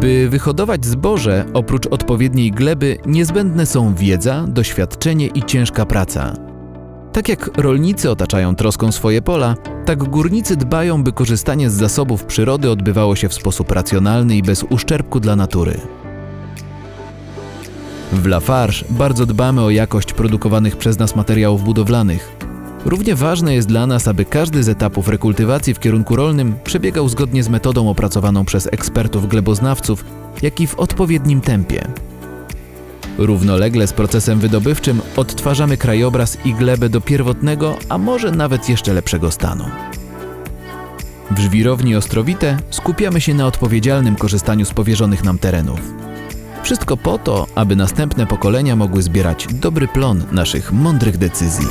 By wyhodować zboże, oprócz odpowiedniej gleby, niezbędne są wiedza, doświadczenie i ciężka praca. Tak jak rolnicy otaczają troską swoje pola, tak górnicy dbają, by korzystanie z zasobów przyrody odbywało się w sposób racjonalny i bez uszczerbku dla natury. W Lafarge bardzo dbamy o jakość produkowanych przez nas materiałów budowlanych. Równie ważne jest dla nas, aby każdy z etapów rekultywacji w kierunku rolnym przebiegał zgodnie z metodą opracowaną przez ekspertów gleboznawców, jak i w odpowiednim tempie. Równolegle z procesem wydobywczym odtwarzamy krajobraz i glebę do pierwotnego, a może nawet jeszcze lepszego stanu. W żwirowni Ostrowite skupiamy się na odpowiedzialnym korzystaniu z powierzonych nam terenów. Wszystko po to, aby następne pokolenia mogły zbierać dobry plon naszych mądrych decyzji.